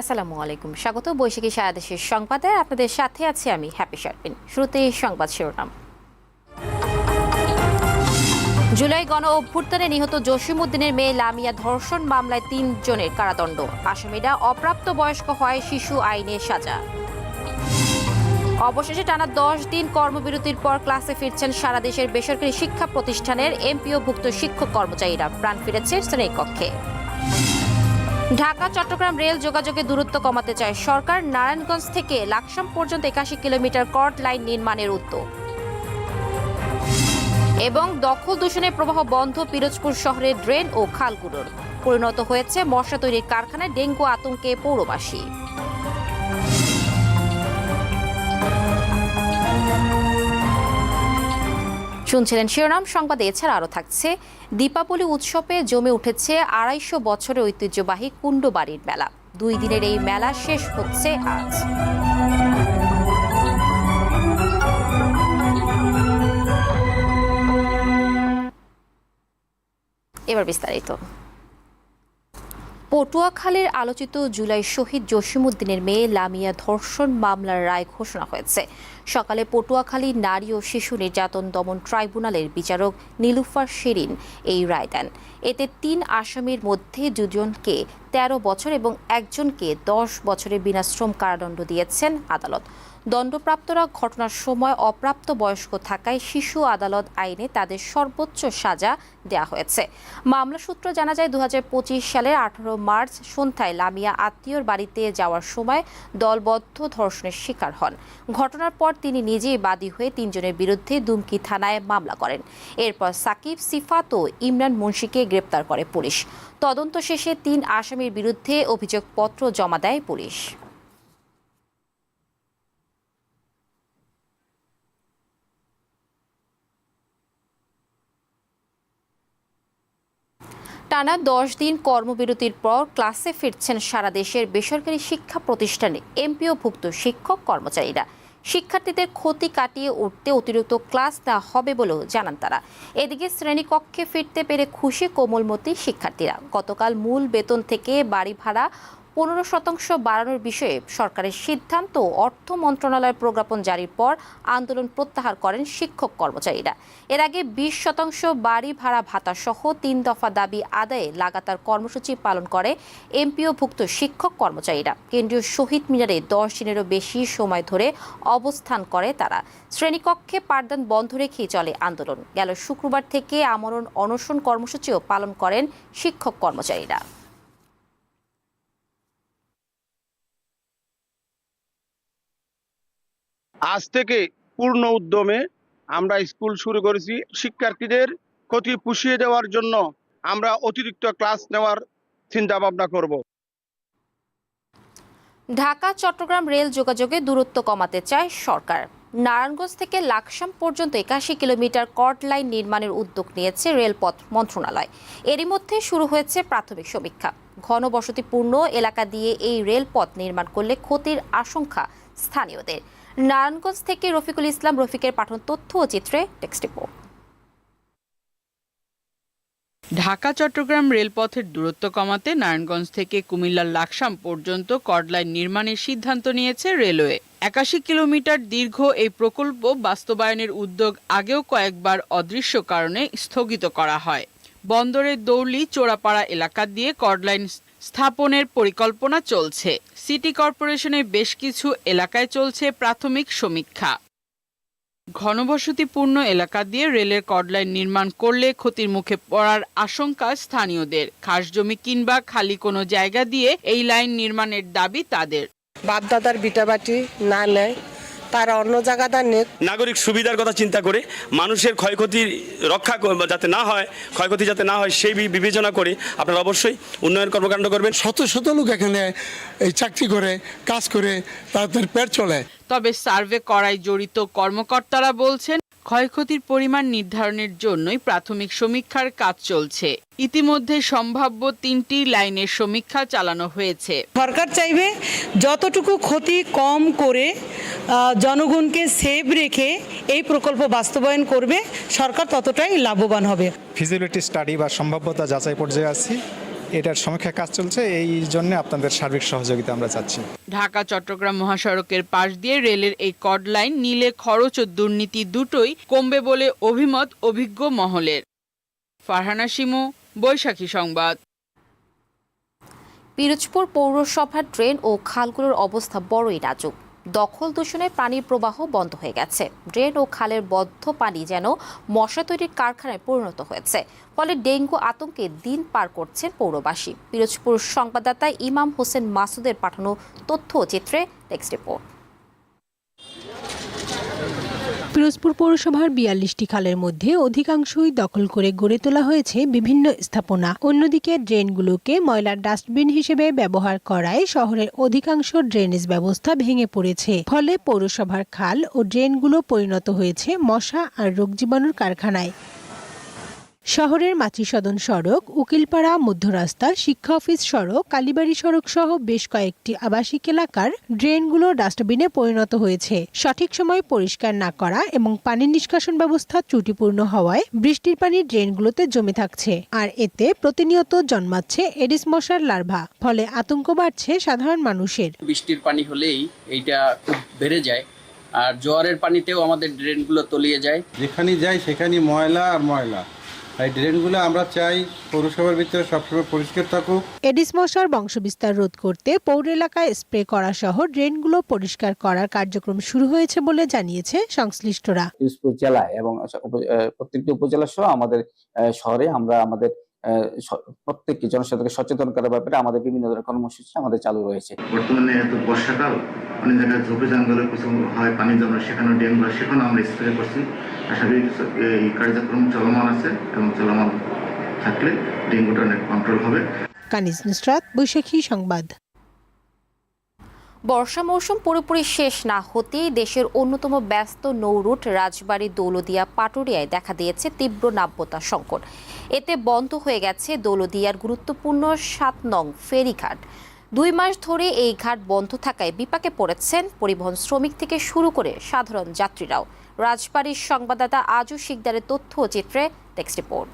আসসালামু আলাইকুম। স্বাগত বৈশাখী সারা দেশের সংবাদে। আপনাদের সাথে আছি আমি হ্যাপি শারপিন শুরুতে সংবাদ শিরোনাম। জুলাই গণ অভ্যুত্থানে নিহত জসিমউদ্দিনের মেয়ে লামিয়া ধর্ষণ মামলায় তিনজনের কারাদণ্ড। আসামিরা অপ্রাপ্ত বয়স্ক হয় শিশু আইনের সাজা। অবশেষে টানা দশ দিন কর্মবিরতির পর ক্লাসে ফিরছেন সারা দেশের বেসরকারি শিক্ষা প্রতিষ্ঠানের এমপিওভুক্ত শিক্ষক কর্মচারীরা। প্রাণ ফিরেছে শ্রেণীকক্ষে। ঢাকা, চট্টগ্রাম রেল যোগাযোগের দূরত্ব কমাতে চায় সরকার। নারায়ণগঞ্জ থেকে লাকসাম পর্যন্ত একাশি কিলোমিটার কর্ড লাইন নির্মাণের উদ্যোগ। এবং দখল দূষণের প্রবাহ বন্ধ পিরোজপুর শহরের ড্রেন ও খালগুলোর। পরিণত হয়েছে মশা তৈরির কারখানায় ডেঙ্গু আতঙ্কে পৌরবাসী। শুনছিলেন শিরোনাম, সংবাদে এছাড়া আরও থাকছে, দীপাবলি উৎসবে জমে উঠেছে আড়াইশো বছরের ঐতিহ্যবাহী কুণ্ডবাড়ির মেলা। দুই দিনের এই মেলা শেষ হচ্ছে আজ। এবার বিস্তারিত। পটুয়াখালীর আলোচিত জুলাই শহীদ জসিমউদ্দিনের মেয়ে লামিয়া ধর্ষণ মামলার রায় ঘোষণা হয়েছে। সকালে পটুয়াখালী নারী ও শিশু নির্যাতন দমন ট্রাইব্যুনালের বিচারক নীলুফার শিরিন এই রায় দেন। এতে তিন আসামির মধ্যে দুজনকে তেরো বছর এবং একজনকে দশ বছরের বিনাশ্রম কারাদণ্ড দিয়েছেন আদালত। দণ্ডপ্রাপ্তরা ঘটনার সময় অপ্রাপ্ত বয়স্ক থাকায় শিশু আদালত আইনে তাদের সর্বোচ্চ সাজা দেয়া হয়েছে। মামলা সূত্র জানা যায় দু হাজার পঁচিশ সালের আঠারো মার্চ সন্ধ্যায় লামিয়া আত্মীয়র বাড়িতে যাওয়ার সময় দলবদ্ধ ধর্ষণের শিকার হন। ঘটনার পর তিনি নিজেই বাদী হয়ে তিনজনের বিরুদ্ধে দুমকি থানায় মামলা করেন। এরপর সাকিব, সিফাত ও ইমরান মুন্সিকে গ্রেপ্তার করে পুলিশ। তদন্ত শেষে তিন আসামির বিরুদ্ধে অভিযোগপত্র জমা দেয় পুলিশ। টানা দশ দিন কর্মবিরতির পর ক্লাসে ফিরছেন সারা দেশের বেসরকারি শিক্ষা প্রতিষ্ঠানে এমপিওভুক্ত শিক্ষক কর্মচারীরা। শিক্ষার্থীদের ক্ষতি কাটিয়ে উঠতে অতিরিক্ত ক্লাস দেওয়া হবে বলেও জানান তারা। এদিকে শ্রেণীকক্ষে ফিরতে পেরে খুশি কোমলমতি শিক্ষার্থীরা। গতকাল মূল বেতন থেকে বাড়ি ভাড়া পনেরো শতাংশ বাড়ানোর বিষয়ে সরকারের সিদ্ধান্ত অর্থ মন্ত্রণালয়ের প্রজ্ঞাপন জারির পর আন্দোলন প্রত্যাহার করেন শিক্ষক কর্মচারীরা। এর আগে বিশ শতাংশ বাড়ি ভাড়া ভাতা সহ তিন দফা দাবি আদায়ে লাগাতার কর্মসূচি পালন করে এমপিওভুক্ত শিক্ষক কর্মচারীরা। কেন্দ্রীয় শহীদ মিনারে দশ দিনেরও বেশি সময় ধরে অবস্থান করে তারা। শ্রেণীকক্ষে পাঠদান বন্ধ রেখেই চলে আন্দোলন। গেল শুক্রবার থেকে আমরণ অনশন কর্মসূচিও পালন করেন শিক্ষক কর্মচারীরা। আজ থেকে পূর্ণ উদ্যমে আমরা স্কুল শুরু করেছি। শিক্ষার্থীদের ক্ষতি পুষিয়ে দেওয়ার জন্য আমরা অতিরিক্ত ক্লাস নেওয়ার চিন্তা ভাবনা করব। ঢাকা, চট্টগ্রাম রেল যোগাযোগে দূরত্ব কমাতে চায় সরকার। নারায়ণগঞ্জ থেকে লাকসাম পর্যন্ত একাশি কিলোমিটার কর্ড লাইন নির্মাণের উদ্যোগ নিয়েছে রেলপথ মন্ত্রণালয়। এরই মধ্যে শুরু হয়েছে প্রাথমিক সমীক্ষা। ঘনবসতিপূর্ণ এলাকা দিয়ে এই রেলপথ নির্মাণ করলে ক্ষতির আশঙ্কা স্থানীয়দের। নারায়ণগঞ্জ থেকে রফিকুল ইসলাম, রফিকের পাঠন তথ্য ও চিত্রে টেক্সট রিপোর্ট ঢাকা, চট্টগ্রাম রেলপথের দূরত্ব কমাতে নারায়ণগঞ্জ থেকে কুমিল্লার লাকসাম পর্যন্ত কর্ডলাইন নির্মাণের সিদ্ধান্ত নিয়েছে রেলওয়ে। একাশি কিলোমিটার দীর্ঘ এই প্রকল্প বাস্তবায়নের উদ্যোগ আগেও কয়েকবার অদৃশ্য কারণে স্থগিত করা হয়। বন্দরের দৌলি, চোরাপাড়া এলাকা দিয়ে কর্ডলাইন স্থাপনের পরিকল্পনা চলছে। সিটি কর্পোরেশনের বেশ কিছু এলাকায় চলছে প্রাথমিক সমীক্ষা। ঘনবসতিপূর্ণ এলাকা দিয়ে রেলের কর্ডলাইন নির্মাণ করলে ক্ষতির মুখে পড়ার আশঙ্কা স্থানীয়দের। খাস জমি কিংবা খালি কোনো জায়গা দিয়ে এই লাইন নির্মাণের দাবি তাদের। বাপদাদার বিটাবাটি না নেয় তারা অন্য জায়গাটা নেক। নাগরিক সুবিধার কথা চিন্তা করে মানুষের ক্ষয়ক্ষতি রক্ষা যাতে না হয় ক্ষয়ক্ষতি যাতে না হয় সেই বিবেচনা করে আপনারা অবশ্যই উন্নয়ন কর্মকাণ্ড করবেন। শত শত লোক এখানে এই চাকরি করে কাজ করে তাদের পেট চলে। তবে সার্ভে করায় জড়িত কর্মকর্তারা বলছেন ক্ষয়ক্ষতির পরিমাণ নির্ধারণের জন্যই প্রাথমিক সমীক্ষার কাজ চলছে। ইতিমধ্যে সম্ভাব্য তিনটি লাইনের সমীক্ষা চালানো হয়েছে। সরকার চাইবে যতটুকু ক্ষতি কম করে জনগণকে সেভ রেখে এই প্রকল্প বাস্তবায়ন করবে। সরকার ততটাই লাভবান হবে। ফিজিবিলিটি স্টাডি বা সম্ভাব্যতা যাচাই পর্যায়ে আছি। এটার সমীক্ষা কাজ চলছে। এই জন্য আপনাদের সার্বিক সহযোগিতা আমরা চাচ্ছি। ঢাকা চট্টগ্রাম মহাসড়কের পাশ দিয়ে রেলের এই কড লাইন নিলে খরচ ও দুর্নীতি দুটোই কমবে বলে অভিমত অভিজ্ঞ মহলের। ফারহানা শিমু বৈশাখী সংবাদ। পিরোজপুর পৌরসভার ড্রেন ও খালগুলোর অবস্থা বড়ই নাজুক। দখল দূষণে পানির প্রবাহ বন্ধ হয়ে গেছে। ড্রেন ও খালের বদ্ধ পানি যেন মশা তৈরির কারখানায় পরিণত হয়েছে। ফলে ডেঙ্গু আতঙ্কে দিন পার করছেন পৌরবাসী। পিরোজপুর সংবাদদাতা ইমাম হোসেন মাসুদের পাঠানো তথ্য চিত্রে টেক্সট রিপোর্ট পিরোজপুর পৌরসভার বিয়াল্লিশটি খালের মধ্যে অধিকাংশই দখল করে গড়ে তোলা হয়েছে বিভিন্ন স্থাপনা। অন্যদিকে ড্রেনগুলোকে ময়লার ডাস্টবিন হিসেবে ব্যবহার করায় শহরের অধিকাংশ ড্রেনেজ ব্যবস্থা ভেঙে পড়েছে। ফলে পৌরসভার খাল ও ড্রেনগুলো পরিণত হয়েছে মশা আর রোগ জীবাণুর কারখানায়। শহরের মাতৃসদন সড়ক উকিলপাড়া মধ্যরাস্তা শিক্ষা অফিস সড়ক কালীবাড়ি সড়ক সহ বেশ কয়েকটি আবাসিক এলাকার ড্রেনগুলো ডাস্টবিনে পরিণত হয়েছে। সঠিক সময় পরিষ্কার না করা এবং পানি নিষ্কাশন ব্যবস্থা ত্রুটিপূর্ণ হওয়ায় বৃষ্টির পানি ড্রেনগুলোতে জমে থাকছে। আর এতে প্রতিনিয়ত জন্মাচ্ছে এডিস মশার লার্ভা ফলে আতঙ্ক বাড়ছে সাধারণ মানুষের। বৃষ্টির পানি হলেই এইটা খুব বেড়ে যায়। আর জোয়ারের পানিতেও আমাদের ড্রেনগুলো তলিয়ে যায়। যেখানে যায় সেখানে ময়লা আর ময়লা। এই ড্রেনগুলো আমরা চাই পৌরসভার ভিতরে সবসময় পরিষ্কার থাকুক। এডিস মশার বংশবিস্তার রোধ করতে পৌর এলাকায় স্প্রে করা সহ ড্রেনগুলো পরিষ্কার করার কার্যক্রম শুরু হয়েছে বলে জানিয়েছে সংশ্লিষ্টরা। জেলায় এবং উপ- প্রত্যেকটি উপজেলা সহ আমাদের শহরে আমরা আমাদের প্রত্যেকটি জনসাধারণকে সচেতন করার ব্যাপারে আমাদের বিভিন্ন ধরনের কর্মসূচি আমাদের চালু রয়েছে। বর্তমানে এত বর্ষাকাল অনেক জায়গায় ঝোপে জঙ্গলে প্রচুর হয় পানি জমা সেখানে ডেঙ্গু বা সেখানে আমরা স্প্রে করছি। আশা করি কিছু- এই কার্যক্রম চলমান আছে এবং চলমান থাকলে ডেঙ্গুটা অনেক কন্ট্রোল হবে। কানিজ নুসরাত বৈশাখী সংবাদ। বর্ষা মৌসুম পুরোপুরি শেষ না হতেই দেশের অন্যতম ব্যস্ত নৌরুট রাজবাড়ী দৌলদিয়া পাটুরিয়ায় দেখা দিয়েছে তীব্র নাব্যতা সংকট। এতে বন্ধ হয়ে গেছে দৌলদিয়ার গুরুত্বপূর্ণ সাত নং ফেরিঘাট। দুই মাস ধরে এই ঘাট বন্ধ থাকায় বিপাকে পড়েছেন পরিবহন শ্রমিক থেকে শুরু করে সাধারণ যাত্রীরাও। রাজবাড়ির সংবাদদাতা আজু শিকদারের তথ্য চিত্রে টেক্সট রিপোর্ট।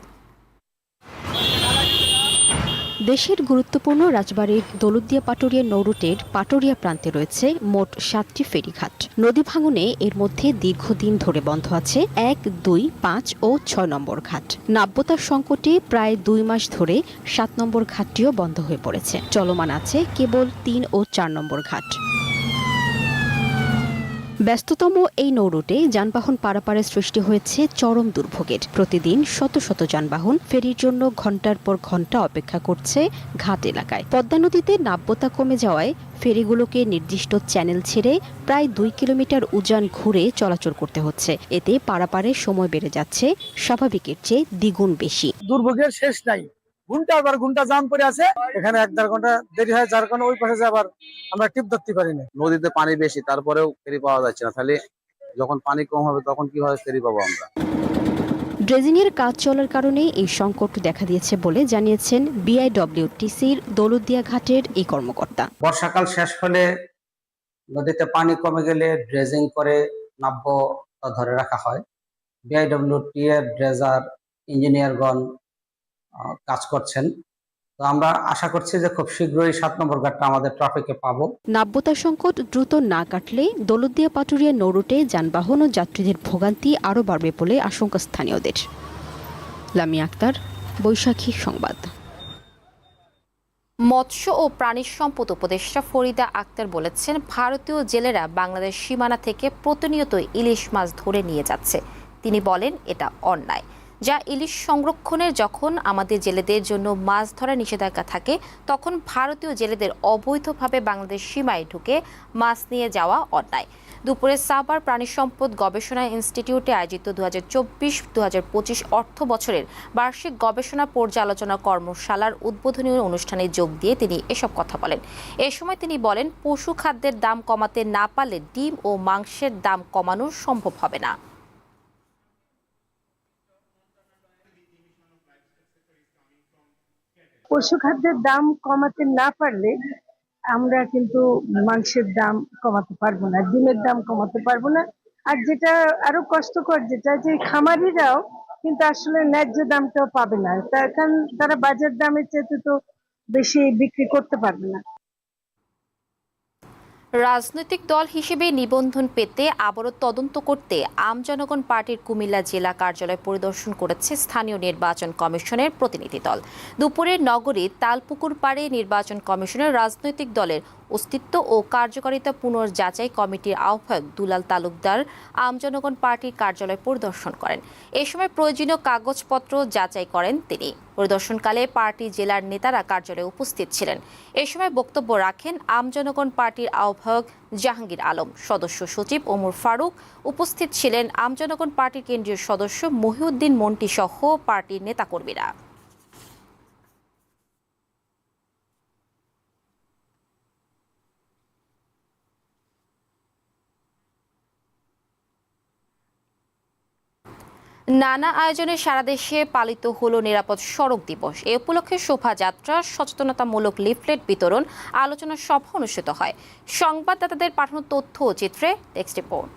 দেশের গুরুত্বপূর্ণ রাজবাড়ির দৌলতদিয়া পাটুরিয়া নৌরুটের পাটুরিয়া প্রান্তে রয়েছে মোট সাতটি ফেরিঘাট। নদী ভাঙনে এর মধ্যে দীর্ঘদিন ধরে বন্ধ আছে এক, দুই, পাঁচ ও ছয় নম্বর ঘাট। নাব্যতার সংকটে প্রায় দুই মাস ধরে সাত নম্বর ঘাটটিও বন্ধ হয়ে পড়েছে। চলমান আছে কেবল তিন ও চার নম্বর ঘাট। ব্যস্ততম এই নৌরুটে যানবাহন পারাপারে সৃষ্টি হয়েছে চরম দুর্ভোগের। প্রতিদিন শত শত যানবাহন ফেরির জন্য ঘণ্টার পর ঘণ্টা অপেক্ষা করছে ঘাট এলাকায়। পদ্মা নদীতে নাব্যতা কমে যাওয়ায় ফেরিগুলোকে নির্দিষ্ট চ্যানেল ছেড়ে প্রায় দুই কিলোমিটার উজান ঘুরে চলাচল করতে হচ্ছে। এতে পারাপারে সময় বেড়ে যাচ্ছে, স্বাভাবিকের চেয়ে দ্বিগুণ বেশি। দুর্ভোগের শেষ নাই। ঘণ্টার পর ঘণ্টা জাম পড়ে আছে। এখানে এক দেড় ঘণ্টা দেরি হয় যার কারণে ওই পাশে যে আবার আমরা টিপ ধরতে পারি না নদীতে পানি বেশি তারপরেও ফেরি পাওয়া যাচ্ছে না। তাহলে যখন পানি কম হবে তখন কীভাবে ফেরি পাবো আমরা? ড্রেজিংয়ের কাজ চলার কারণে এই সংকট দেখা দিয়েছে বলে জানিয়েছেন বিআইডব্লিউটিসির দৌলতদিয়া ঘাটের এই কর্মকর্তা। বর্ষাকাল শেষ হলে নদীতে পানি কমে গেলে ড্রেজিং করে নাব্যতা ধরে রাখা হয়। বিআইডব্লিউটি এর ড্রেজার ইঞ্জিনিয়ারগণ কাজ করছেন। তো আমরা আশা করছি যে খুব শীঘ্রই সাত নম্বর ঘাটটা আমাদের ট্রাফিকে পাবো। নাব্যতা সংকট দ্রুত না কাটলে দৌলতদিয়া পাটুরিয়া নৌরুটে যানবাহন ও যাত্রীদের ভোগান্তি আরও বাড়বে বলে আশঙ্কা স্থানীয়দের। লামি আক্তার বৈশাখী সংবাদ। মৎস্য ও প্রাণী সম্পদ উপদেষ্টা ফরিদা আক্তার বলেছেন ভারতীয় জেলেরা বাংলাদেশ সীমানা থেকে প্রতিনিয়ত ইলিশ মাছ ধরে নিয়ে যাচ্ছে। তিনি বলেন এটা অন্যায়। যা ইলিশ সংরক্ষণের যখন আমাদের জেলেদের জন্য মাছ ধরার নিষেধাজ্ঞা থাকে, তখন ভারতীয় জেলেদের অবৈধভাবে বাংলাদেশ সীমায় ঢুকে মাছ নিয়ে যাওয়া অন্যায়। দুপুরে সাবার প্রাণী সম্পদ গবেষণা ইনস্টিটিউটে আয়োজিত দু হাজার চব্বিশ দু হাজার পঁচিশ অর্থ বছরের বার্ষিক গবেষণা পর্যালোচনা কর্মশালার উদ্বোধনী অনুষ্ঠানে যোগ দিয়ে তিনি এসব কথা বলেন। এ সময় তিনি বলেন, পশু খাদ্যের দাম কমাতে না পারলে ডিম ও মাংসের দাম কমানো সম্ভব হবে না। পশু খাদ্যের দাম কমাতে না পারলে আমরা কিন্তু মাংসের দাম কমাতে পারব না, ডিমের দাম কমাতে পারব না। আর যেটা আরও কষ্টকর যেটা যে খামারিরাও কিন্তু আসলে ন্যায্য দামটাও পাবে না। এখন তারা বাজার দামের চেয়ে তো বেশি বিক্রি করতে পারবে না। রাজনৈতিক দল হিসেবে নিবন্ধন পেতে আবারও তদন্ত করতে আমজনগণ পার্টির কুমিল্লা জেলা কার্যালয় পরিদর্শন করেছে স্থানীয় নির্বাচন কমিশনের প্রতিনিধি দল। দুপুরে নগরীর তালপুকুর পাড়ে নির্বাচন কমিশনের রাজনৈতিক দলের অস্তিত্ব ও কার্যকারিতা পুনর্যাচাই কমিটির আহ্বায়ক দুলাল তালুকদার আমজনগণ পার্টির কার্যালয় পরিদর্শন করেন। এ সময় প্রয়োজনীয় কাগজপত্র যাচাই করেন তিনি। পরিদর্শনকালে পার্টি জেলার নেতারা কার্যালয়ে উপস্থিত ছিলেন। এ সময় বক্তব্য রাখেন আমজনগণ পার্টির আহ্বায়ক জাহাঙ্গীর আলম। সদস্য সচিব ওমর ফারুক উপস্থিত ছিলেন আমজনগণ পার্টির কেন্দ্রীয় সদস্য মহিউদ্দিন মন্টি সহ পার্টির নেতাকর্মীরা। নানা আয়োজনে সারা দেশে পালিত হলো নিরাপদ সড়ক দিবস। এ উপলক্ষে শোভাযাত্রা, সচেতনতামূলক লিফলেট বিতরণ, আলোচনা সভা অনুষ্ঠিত হয়। সংবাদদাতাদের পাঠানো তথ্য ও চিত্রে টেক্সট রিপোর্ট।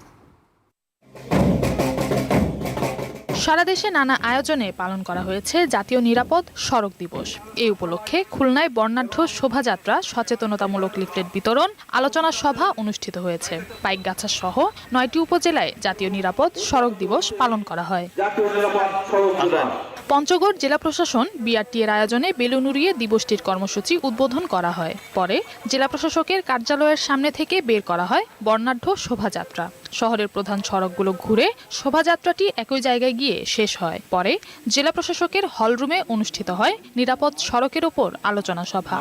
সারা দেশে নানা আয়োজনে পালন করা হয়েছে জাতীয় নিরাপদ সড়ক দিবস। এই উপলক্ষে খুলনায় বর্ণাঢ্য শোভাযাত্রা, সচেতনতামূলক লিফলেট বিতরণ, আলোচনা সভা অনুষ্ঠিত হয়েছে। পাইকগাছা সহ নয়টি উপজেলায় জাতীয় নিরাপদ সড়ক দিবস পালন করা হয়। পঞ্চগড় জেলা প্রশাসন বিআরটি এর আয়োজনে বেলুন উড়িয়ে দিবসটির কর্মসূচি উদ্বোধন করা হয়। পরে জেলা প্রশাসকের কার্যালয়ের সামনে থেকে বের করা হয় বর্ণাঢ্য শোভাযাত্রা। শহরের প্রধান সড়কগুলো ঘুরে শোভাযাত্রাটি একই জায়গায় গিয়ে শেষ হয়। পরে জেলা প্রশাসকের হলরুমে অনুষ্ঠিত হয় নিরাপদ সড়কের ওপর আলোচনা সভা।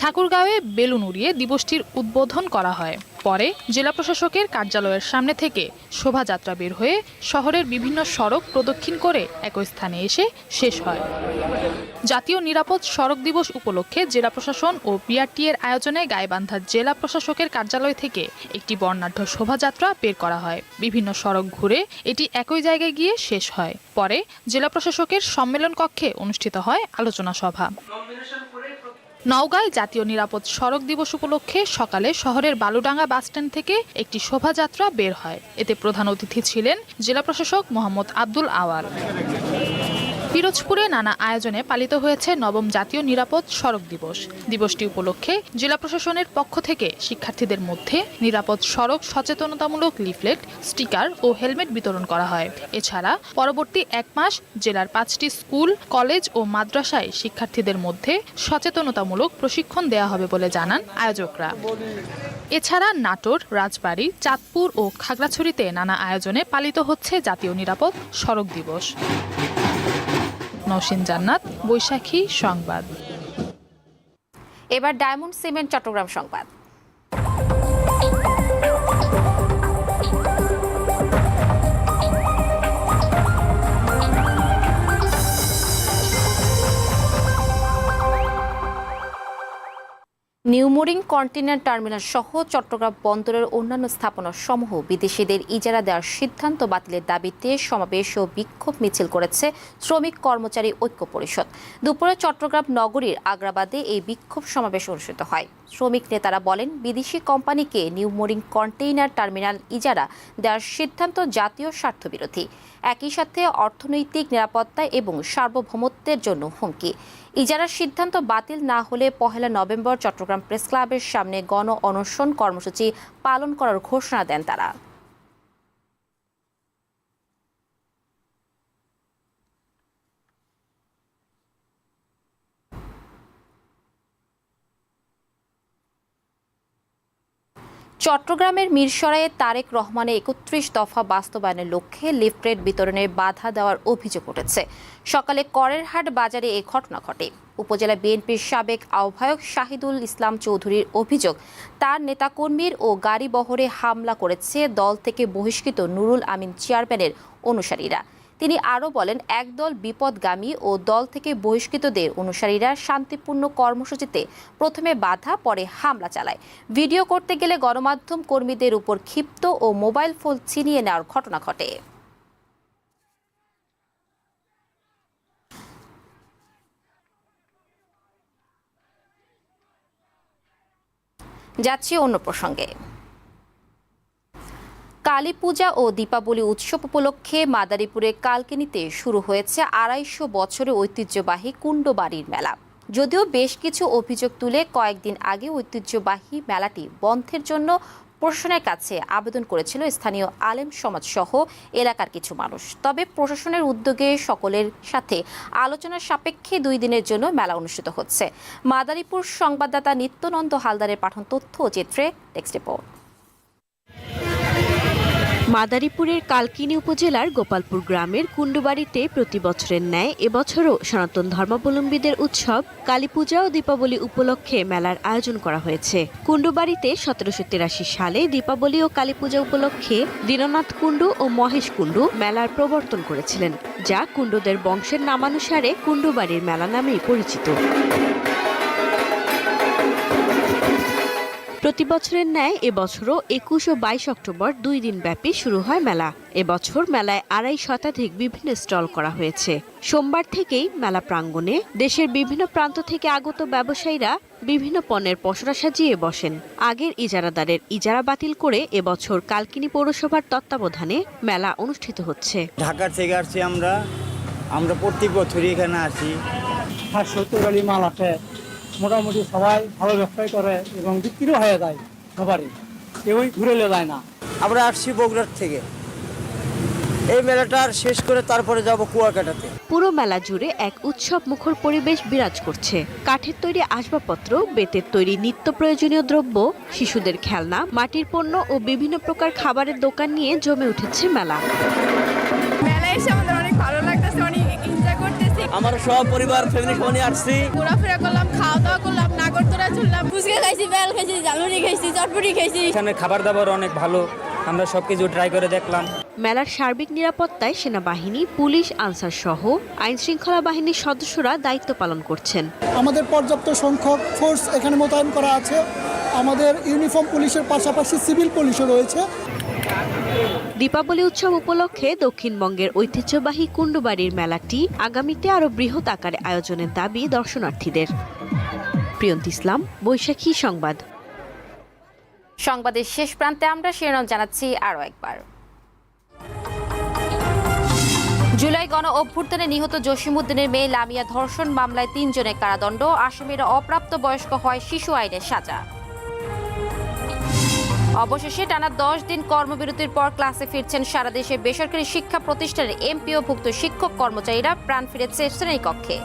ঠাকুরগাঁওয়ে বেলুন উড়িয়ে দিবসটির উদ্বোধন করা হয়। পরে জেলা প্রশাসকের কার্যালয়ের সামনে থেকে শোভাযাত্রা বের হয়ে শহরের বিভিন্ন সড়ক প্রদক্ষিণ করে একই স্থানে এসে শেষ হয়। জাতীয় নিরাপদ সড়ক দিবস উপলক্ষে জেলা প্রশাসন ও বিআরটি এর আয়োজনে গাইবান্ধা জেলা প্রশাসকের কার্যালয় থেকে একটি বর্ণাঢ্য শোভাযাত্রা বের করা হয়। বিভিন্ন সড়ক ঘুরে এটি একই জায়গায় গিয়ে শেষ হয়। পরে জেলা প্রশাসকের সম্মেলন কক্ষে অনুষ্ঠিত হয় আলোচনা সভা। নওগাঁয় জাতীয় নিরাপদ সড়ক দিবস উপলক্ষে সকালে শহরের বালুডাঙ্গা বাসস্ট্যান্ড থেকে একটি শোভাযাত্রা বের হয়। এতে প্রধান অতিথি ছিলেন জেলা প্রশাসক মোহাম্মদ আব্দুল আওয়াল। পিরোজপুরে নানা আয়োজনে পালিত হয়েছে নবম জাতীয় নিরাপদ সড়ক দিবস। দিবসটি উপলক্ষে জেলা প্রশাসনের পক্ষ থেকে শিক্ষার্থীদের মধ্যে নিরাপদ সড়ক সচেতনতামূলক লিফলেট, স্টিকার ও হেলমেট বিতরণ করা হয়। এছাড়া পরবর্তী এক মাস জেলার পাঁচটি স্কুল, কলেজ ও মাদ্রাসায় শিক্ষার্থীদের মধ্যে সচেতনতামূলক প্রশিক্ষণ দেওয়া হবে বলে জানান আয়োজকরা। এছাড়া নাটোর, রাজবাড়ী, চাঁদপুর ও খাগড়াছড়িতে নানা আয়োজনে পালিত হচ্ছে জাতীয় নিরাপদ সড়ক দিবস। নওশিন জান্নাত বৈশাখী সংবাদ। এবার ডায়মন্ড সিমেন্ট চট্টগ্রাম সংবাদ। নিউমোরিং কন্টেনার টার্মিনাল সহ চট্টগ্রাম বন্দরের অন্যান্য স্থাপনা সমূহ বিদেশিদের ইজারা দেওয়ার সিদ্ধান্ত বাতিলের দাবিতে সমাবেশ ও বিক্ষোভ মিছিল করেছে শ্রমিক কর্মচারী ঐক্য পরিষদ। দুপুরে চট্টগ্রাম নগরীর আগ্রাবাদে এই বিক্ষোভ সমাবেশ অনুষ্ঠিত হয়। শ্রমিক নেতারা বলেন, বিদেশি কোম্পানিকে নিউমোরিং কন্টেইনার টার্মিনাল ইজারা দেওয়ার সিদ্ধান্ত জাতীয় স্বার্থবিরোধী। একই সাথে অর্থনৈতিক নিরাপত্তা এবং সার্বভৌমত্বের জন্য হুমকি। ইজারার সিদ্ধান্ত বাতিল না হলে পহেলা নভেম্বর চট্টগ্রাম প্রেস ক্লাবের সামনে গণ অনশন কর্মসূচি পালন করার ঘোষণা দেন তারা। চট্টগ্রামের মিরসরাইয়ে তারেক রহমানের একত্রিশ দফা বাস্তবায়নের লক্ষ্যে লিফলেট বিতরণে বাধা দেওয়ার অভিযোগ উঠেছে। সকালে করেরহাট বাজারে এ ঘটনা ঘটে। উপজেলা বিএনপির সাবেক আহ্বায়ক শাহিদুল ইসলাম চৌধুরীর অভিযোগ, তার নেতাকর্মীর ও গাড়ি বহরে হামলা করেছে দল থেকে বহিষ্কৃত নুরুল আমিন চেয়ারম্যানের অনুসারীরা। তিনি আরও বলেন, একদল বিপদগামী ও দল থেকে বহিষ্কৃতদের অনুসারীরা শান্তিপূর্ণ কর্মসূচিতে প্রথমে বাধা, পরে হামলা চালায়। ভিডিও করতে গেলে গণমাধ্যম কর্মীদের উপর ক্ষিপ্ত ও মোবাইল ফোন ছিনিয়ে নেওয়ার ঘটনা ঘটে। যাচ্ছি অন্য প্রসঙ্গে। কালী পূজা ও দীপাবলি উৎসব উপলক্ষে মাদারীপুরে কালকিনিতে শুরু হয়েছে আড়াইশো বছরের ঐতিহ্যবাহী কুণ্ডবাড়ির মেলা। যদিও বেশ কিছু অভিযোগ তুলে কয়েকদিন আগে ঐতিহ্যবাহী মেলাটি বন্ধের জন্য প্রশাসনের কাছে আবেদন করেছিল স্থানীয় আলেম সমাজ সহ এলাকার কিছু মানুষ। তবে প্রশাসনের উদ্যোগে সকলের সাথে আলোচনার সাপেক্ষে দুই দিনের জন্য মেলা অনুষ্ঠিত হচ্ছে। মাদারীপুর সংবাদদাতা নিত্যনন্দ হালদারের পাঠন তথ্য ও চিত্রে টেক্সট রিপোর্ট। মাদারীপুরের কালকিনি উপজেলার গোপালপুর গ্রামের কুণ্ডুবাড়িতে প্রতি বছরের ন্যায় এবছরও সনাতন ধর্মাবলম্বীদের উৎসব কালী পূজা ও দীপাবলি উপলক্ষে মেলার আয়োজন করা হয়েছে। কুণ্ডুবাড়িতে সতেরোশো তিরাশি সালে দীপাবলি ও কালী পূজা উপলক্ষে দীননাথ কুণ্ডু ও মহেশ কুণ্ডু মেলার প্রবর্তন করেছিলেন, যা কুণ্ডুদের বংশের নামানুসারে কুণ্ডুবাড়ির মেলা নামেই পরিচিত। প্রতি বছরের ন্যায় এবছরও একুশ ও বাইশ অক্টোবর দুই দিন ব্যাপী শুরু হয় মেলা। এবছর মেলায় আড়াই শতাধিক বিভিন্ন স্টল করা হয়েছে। সোমবার থেকেই মেলা প্রাঙ্গণে দেশের বিভিন্ন প্রান্ত থেকে আগত ব্যবসায়ীরা বিভিন্ন পণ্যের পসরা সাজিয়ে বসেন। আগের ইজারাদারের ইজারা বাতিল করে এবছর কালকিনি পৌরসভার তত্ত্বাবধানে মেলা অনুষ্ঠিত হচ্ছে। ঢাকার থেকে আসছি আমরা। আমরা প্রত্যেক বছরই এখানে আসি। সত্তর মাল আসে মোটামুটি সবাই ভালো ব্যবসায় করে এবং বিক্রিও হয়ে যায় সবারই। কেউই ঘুরে যায় না। আমরা আসছি বগুড়ার থেকে। এই মেলাটা আর শেষ করে তারপরে যাব কুয়াকাটাতে। পুরো মেলা জুড়ে এক উৎসব মুখর পরিবেশ বিরাজ করছে। কাঠের তৈরি আসবাবপত্র বেতের তৈরি নিত্য প্রয়োজনীয় দ্রব্য শিশুদের খেলনা মাটির পণ্য ও বিভিন্ন প্রকার খাবারের দোকান নিয়ে জমে উঠেছে মেলা। আমার সব পরিবার ফ্যামিলি সহ নিয়ে আসছি। ঘোরাফেরা করলাম খাওয়া দাওয়া করলাম নাগরদোলা চললাম। ফুচকা খাইছি বেল খাইছি জালুরি খাইছি চটপটি খাইছি। এখানে খাবার দাবার অনেক ভালো আমরা সবকিছু ট্রাই করে দেখলাম। মেলার সার্বিক নিরাপত্তায় সেনাবাহিনী পুলিশ আনসার সহ আইন শৃঙ্খলা বাহিনীর সদস্যরা দায়িত্ব পালন করছেন। আমাদের পর্যাপ্ত সংখ্যক ফোর্স এখানে মোতায়েন করা আছে। আমাদের ইউনিফর্ম পুলিশের পাশাপাশি সিভিল পুলিশও রয়েছে। দীপাবলি উৎসব উপলক্ষে দক্ষিণবঙ্গের ঐতিহ্যবাহী কুণ্ডবাড়ির মেলাটি আগামীতে আরও বৃহৎ আকারে আয়োজনের দাবি দর্শনার্থীদের। প্রিয়ন্ত ইসলাম, বৈশাখী সংবাদ। সংবাদের শেষ প্রান্তে আমরা শিরোনাম জানাচ্ছি আরও একবার। জুলাই গণ অভ্যুত্থানে নিহত জসিমুদ্দিনের মেয়ে লামিয়া ধর্ষণ মামলায় তিনজনের কারাদণ্ড। আসামিরা অপ্রাপ্ত বয়স্ক হয় শিশু আইনের সাজা। অবশেষে টানা দশ দিন কর্মবিরতির পর ক্লাসে ফিরছেন সারা দেশে বেসরকারি শিক্ষা প্রতিষ্ঠানের এমপিওভুক্ত শিক্ষক কর্মচারীরা প্রাণ ফিরেছে শ্রেণীকক্ষে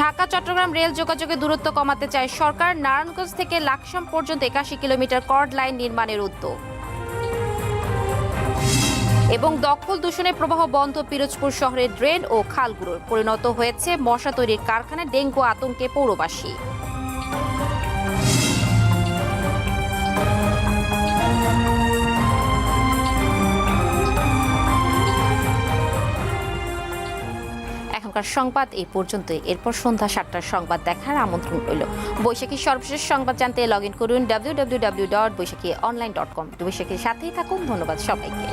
ঢাকা, চট্টগ্রাম রেল যোগাযোগের দূরত্ব কমাতে চায় সরকার। নারায়ণগঞ্জ থেকে লাকসাম পর্যন্ত একাশি কিলোমিটার কর্ড লাইন নির্মাণের উদ্যোগ। এবং দখল দূষণের প্রবাহ বন্ধ পিরোজপুর শহরের ড্রেন ও খালগুলোর। পরিণত হয়েছে মশা তৈরির কারখানা ডেঙ্গু আতঙ্কে পৌরবাসী। এখনকার সংবাদ এই পর্যন্ত এরপর সন্ধ্যা সাতটার সংবাদ দেখার আমন্ত্রণ রইল। বৈশাখীর সর্বশেষ সংবাদ জানতে লগ ইন করুন W W W dot Baishakhi online dot com বৈশাখীর সাথেই থাকুন, ধন্যবাদ সবাইকে।